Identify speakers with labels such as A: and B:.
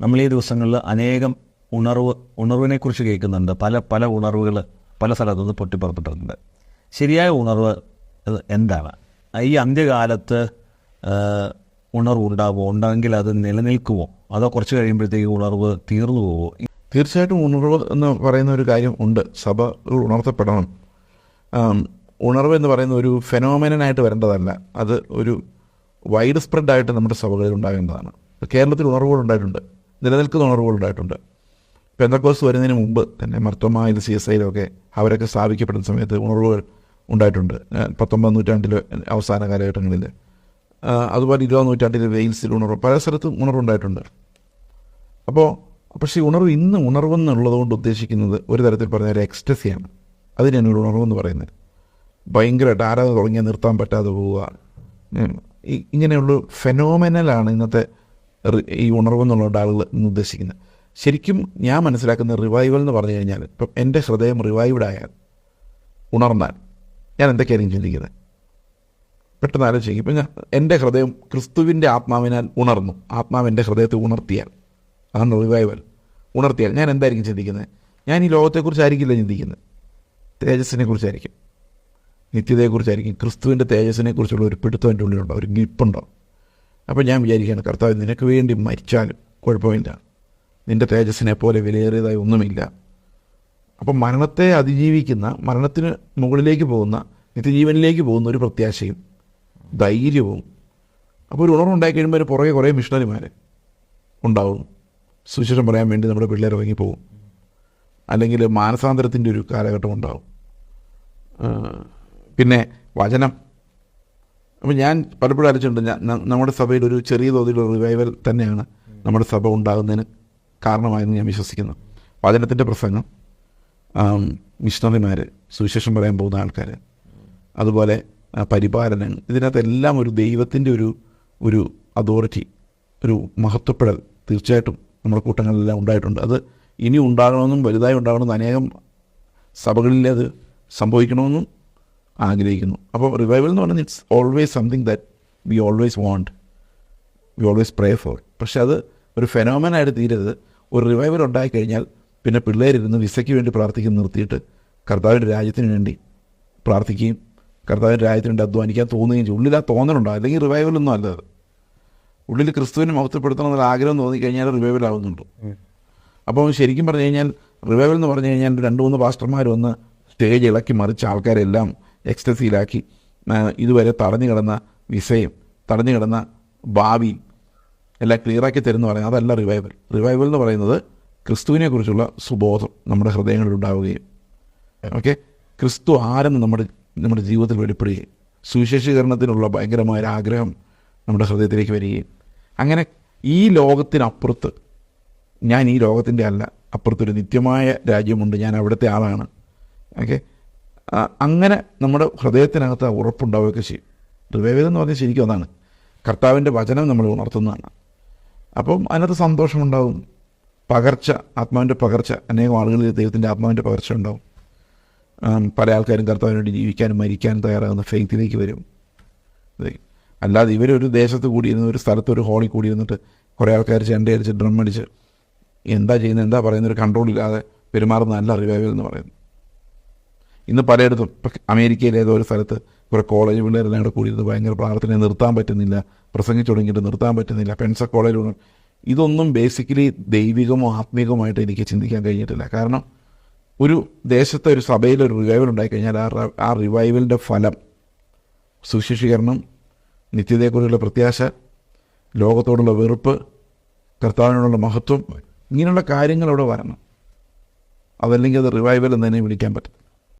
A: നമ്മൾ ഈ ദിവസങ്ങളിൽ അനേകം ഉണർവ് ഉണർവിനെക്കുറിച്ച് കേൾക്കുന്നുണ്ട്. പല പല ഉണർവുകൾ പല സ്ഥലത്തു നിന്ന് പൊട്ടിപ്പുറപ്പെട്ടിട്ടുണ്ട്. ശരിയായ ഉണർവ് എന്താണ്? ഈ അന്ത്യകാലത്ത് ഉണർവ് ഉണ്ടാവുമോ ഉണ്ടെങ്കിൽ അത് നിലനിൽക്കുമോ? അതോ കുറച്ച് കഴിയുമ്പോഴത്തേക്ക് ഉണർവ് തീർന്നു പോവുമോ
B: തീർച്ചയായിട്ടും ഉണർവ് എന്ന് പറയുന്ന ഒരു കാര്യം ഉണ്ട്. സഭ ഉണർത്തപ്പെടണം. ഉണർവ് എന്ന് പറയുന്ന ഒരു ഫെനോമിനായിട്ട് വരേണ്ടതല്ല. അത് ഒരു വൈഡ് സ്പ്രെഡായിട്ട് നമ്മുടെ സഭകളിൽ ഉണ്ടാകേണ്ടതാണ്. കേരളത്തിൽ ഉണർവുകൾ ഉണ്ടായിട്ടുണ്ട്. നിലനിൽക്കുന്ന ഉണർവുകൾ ഉണ്ടായിട്ടുണ്ട്. പെന്തക്കോസ് വരുന്നതിന് മുമ്പ് തന്നെ മർത്തോമായിൽ സി എസ് ഐയിലൊക്കെ അവരൊക്കെ സ്ഥാപിക്കപ്പെടുന്ന സമയത്ത് ഉണർവുകൾ ഉണ്ടായിട്ടുണ്ട്. പത്തൊമ്പത് നൂറ്റാണ്ടിലെ അവസാന കാലഘട്ടങ്ങളിൽ. അതുപോലെ ഇരുപതാം നൂറ്റാണ്ടിലെ വെയിൽസിൽ ഉണർവ് പല സ്ഥലത്തും ഉണർവുണ്ടായിട്ടുണ്ട്. അപ്പോൾ പക്ഷേ ഉണർവ് ഇന്ന് ഉണർവെന്നുള്ളത് കൊണ്ട് ഉദ്ദേശിക്കുന്നത് ഒരു തരത്തിൽ പറഞ്ഞ ഒരു എക്സ്റ്റസിയാണ്. അതിനാണ് ഒരു ഉണർവെന്ന് പറയുന്നത്. ഭയങ്കരമായിട്ട് ആരാധന തുടങ്ങിയാൽ നിർത്താൻ പറ്റാതെ പോവുക. ഇങ്ങനെയുള്ള ഫെനോമെനലാണ് ഇന്നത്തെ ഈ ഉണർവെന്നുള്ള ആളുകൾ ഉദ്ദേശിക്കുന്നത്. ശരിക്കും ഞാൻ മനസ്സിലാക്കുന്ന റിവൈവൽ എന്ന് പറഞ്ഞു കഴിഞ്ഞാൽ ഇപ്പം എന്റെ ഹൃദയം റിവൈവ്ഡ് ഉണർന്നാൽ ഞാൻ എന്തൊക്കെയായിരിക്കും ചിന്തിക്കുന്നത്? പെട്ടെന്ന് ആലോചിക്കും. ഇപ്പം ഞാൻ എന്റെ ഹൃദയം ക്രിസ്തുവിന്റെ ആത്മാവിനാൽ ഉണർന്നു. ആത്മാവ് എന്റെ ഹൃദയത്തെ ഉണർത്തിയാൽ അതാണ് റിവൈവൽ ഉണർത്തിയാൽ ഞാൻ എന്തായിരിക്കും ചിന്തിക്കുന്നത്? ഞാൻ ഈ ലോകത്തെക്കുറിച്ചായിരിക്കില്ല ചിന്തിക്കുന്നത്? തേജസ്സിനെ കുറിച്ചായിരിക്കും നിത്യതയെക്കുറിച്ചായിരിക്കും. ക്രിസ്തുവിന്റെ തേജസ്സിനെ കുറിച്ചുള്ള ഒരു പിടുത്തം എന്റെ ഉള്ളിലുണ്ടോ? ഒരു ഗിപ്പുണ്ടോ അപ്പോൾ ഞാൻ വിചാരിക്കുകയാണ് കർത്താവ് നിനക്ക് വേണ്ടി മരിച്ചാലും കുഴപ്പമില്ല. നിന്റെ തേജസ്സിനെ പോലെ വിലയേറിയതായി ഒന്നുമില്ല. അപ്പം മരണത്തെ അതിജീവിക്കുന്ന മരണത്തിന് മുകളിലേക്ക് പോകുന്ന നിത്യജീവനിലേക്ക് പോകുന്ന ഒരു പ്രത്യാശയും ധൈര്യവും അപ്പോൾ ഒരു ഉണർവുണ്ടായി കഴിയുമ്പോൾ പുറകെ കുറേ മിഷണറിമാർ ഉണ്ടാവും. സുശേഷം പറയാൻ വേണ്ടി നമ്മുടെ പിള്ളേർ ഇറങ്ങിപ്പോവും അല്ലെങ്കിൽ മാനസാന്തരത്തിന്റെ ഒരു കാലഘട്ടം ഉണ്ടാവും. പിന്നെ വചനം. അപ്പം ഞാൻ പലപ്പോഴും ആലോചിച്ചിട്ടുണ്ട് ഞാൻ നമ്മുടെ സഭയിൽ ഒരു ചെറിയ തോതിലുള്ള റിവൈവൽ തന്നെയാണ് നമ്മുടെ സഭ ഉണ്ടാകുന്നതിന് കാരണമായെന്ന് ഞാൻ വിശ്വസിക്കുന്നു. വചനത്തിന്റെ പ്രസംഗം മിഷണറിമാർ സുവിശേഷം പറയാൻ പോകുന്ന ആൾക്കാർ അതുപോലെ പരിപാലനങ്ങൾ പരിപാലനം ഇതിനകത്തെല്ലാം ഒരു ദൈവത്തിന്റെ ഒരു ഒരു അതോറിറ്റി ഒരു മഹത്വപ്പെടൽ തീർച്ചയായിട്ടും നമ്മുടെ കൂട്ടങ്ങളിലെല്ലാം ഉണ്ടായിട്ടുണ്ട്. അത് ഇനി ഉണ്ടാകണമെന്നും വലുതായി ഉണ്ടാകണമെന്നും അനേകം സഭകളിൽ അത് സംഭവിക്കണമെന്നും ആഗ്രഹിക്കുന്നു. അപ്പോൾ റിവൈവൽ എന്ന് പറയുന്നത് it's always something that we always want we always pray for പക്ഷെ അത് ഒരു ഫെനോമനായിട്ട് തീരരുത്. ഒരു റിവൈവൽ ഉണ്ടായി കഴിഞ്ഞാൽ പിന്നെ പിള്ളേരിരുന്ന് വിസയ്ക്ക് വേണ്ടി പ്രാർത്ഥിക്കുന്ന നിർത്തിയിട്ട് കർത്താവിന്റെ രാജ്യത്തിന് വേണ്ടി പ്രാർത്ഥിക്കുകയും കർത്താവിന്റെ രാജ്യത്തിന് വേണ്ടി അധ്വാനിക്കാൻ തോന്നുകയും ചെയ്യും. ഉള്ളിൽ ആ തോന്നലുണ്ടോ? അല്ലെങ്കിൽ റിവൈവലൊന്നും അല്ല അത്. ഉള്ളിൽ ക്രിസ്തുവിനെ മഹത്വപ്പെടുത്തണം എന്നുള്ള ആഗ്രഹം തോന്നിക്കഴിഞ്ഞാൽ റിവൈവൽ ആവുന്നുണ്ട്. അപ്പോൾ ശരിക്കും പറഞ്ഞു കഴിഞ്ഞാൽ റിവൈവൽ എന്ന് പറഞ്ഞു കഴിഞ്ഞാൽ രണ്ട് മൂന്ന് പാസ്റ്റർമാർ വന്ന് സ്റ്റേജ് ഇളക്കി മറിച്ച ആൾക്കാരെല്ലാം എക്സ്റ്റസിയിലാക്കി ഇതുവരെ തടഞ്ഞു കിടന്ന വിസയും തടഞ്ഞു കിടന്ന ഭാവി എല്ലാം ക്ലിയറാക്കി തരുമെന്ന് പറയുന്നത് അതല്ല റിവൈവൽ റിവൈവൽ എന്ന് പറയുന്നത് ക്രിസ്തുവിനെക്കുറിച്ചുള്ള സുബോധം നമ്മുടെ ഹൃദയങ്ങളിൽ ഉണ്ടാവുകയും ഓക്കെ ക്രിസ്തു ആരെന്ന് നമ്മുടെ നമ്മുടെ ജീവിതത്തിൽ വെളിപ്പെടുകയും സുവിശേഷീകരണത്തിനുള്ള ഭയങ്കരമായ ആഗ്രഹം നമ്മുടെ ഹൃദയത്തിലേക്ക് വരികയും. അങ്ങനെ ഈ ലോകത്തിനപ്പുറത്ത് ഞാൻ ഈ ലോകത്തിന്റെ അല്ല അപ്പുറത്തൊരു നിത്യമായ രാജ്യമുണ്ട് ഞാൻ അവിടുത്തെ ആളാണ് ഓക്കെ അങ്ങനെ നമ്മുടെ ഹൃദയത്തിനകത്ത് ആ ഉറപ്പുണ്ടാവുകയൊക്കെ ചെയ്യും. റിവൈവൽ എന്ന് പറഞ്ഞാൽ ശരിക്കും അതാണ്. കർത്താവിന്റെ വചനം നമ്മൾ ഉണർത്തുന്നതാണ്. അപ്പം അതിനകത്ത് സന്തോഷമുണ്ടാവും. പകർച്ച ആത്മാവിന്റെ പകർച്ച അനേകം ആളുകളിൽ ദൈവത്തിന്റെ ആത്മാവിന്റെ പകർച്ച ഉണ്ടാവും. പല ആൾക്കാരും കർത്താവിന് വേണ്ടി ജീവിക്കാനും മരിക്കാനും തയ്യാറാകുന്ന ഫെയ്ത്തിലേക്ക് വരും. അല്ലാതെ ഇവരൊരു ദേശത്ത് കൂടിയിരുന്ന ഒരു സ്ഥലത്ത് ഒരു ഹോളിൽ കൂടിയിരുന്നിട്ട് കുറേ ആൾക്കാർ ചെണ്ടയടിച്ച് ഡ്രം അടിച്ച് എന്താ ചെയ്യുന്നത് എന്താ പറയുന്നത് ഒരു കൺട്രോൾ ഇല്ലാതെ പെരുമാറുന്ന നല്ല റിവൈവൽ എന്ന് പറയുന്നത് ഇന്ന് പലയിടത്തും അമേരിക്കയിലെ ഏതോ ഒരു സ്ഥലത്ത് കുറേ കോളേജ് പിള്ളേരെല്ലാം കൂടെ കൂടിയിരുന്ന് ഭയങ്കര പ്രാർത്ഥന നിർത്താൻ പറ്റുന്നില്ല പ്രസംഗിച്ചു തുടങ്ങിയിട്ട് നിർത്താൻ പറ്റുന്നില്ല പെൻസ കോളേജിലൂടെ ഇതൊന്നും ബേസിക്കലി ദൈവികമോ ആത്മീകമായിട്ട് എനിക്ക് ചിന്തിക്കാൻ കഴിഞ്ഞിട്ടില്ല. കാരണം ഒരു ദേശത്തെ ഒരു സഭയിൽ ഒരു റിവൈവൽ ഉണ്ടായിക്കഴിഞ്ഞാൽ ആ ആ റിവൈവലിന്റെ ഫലം സുശിക്ഷീകരണം നിത്യതയെക്കുറിച്ചുള്ള പ്രത്യാശ ലോകത്തോടുള്ള വെറുപ്പ് കർത്താവിനോടുള്ള മഹത്വം ഇങ്ങനെയുള്ള കാര്യങ്ങൾ അവിടെ വരണം. അതല്ലെങ്കിൽ അത് റിവൈവൽ എന്ന് തന്നെ വിളിക്കാൻ പറ്റും.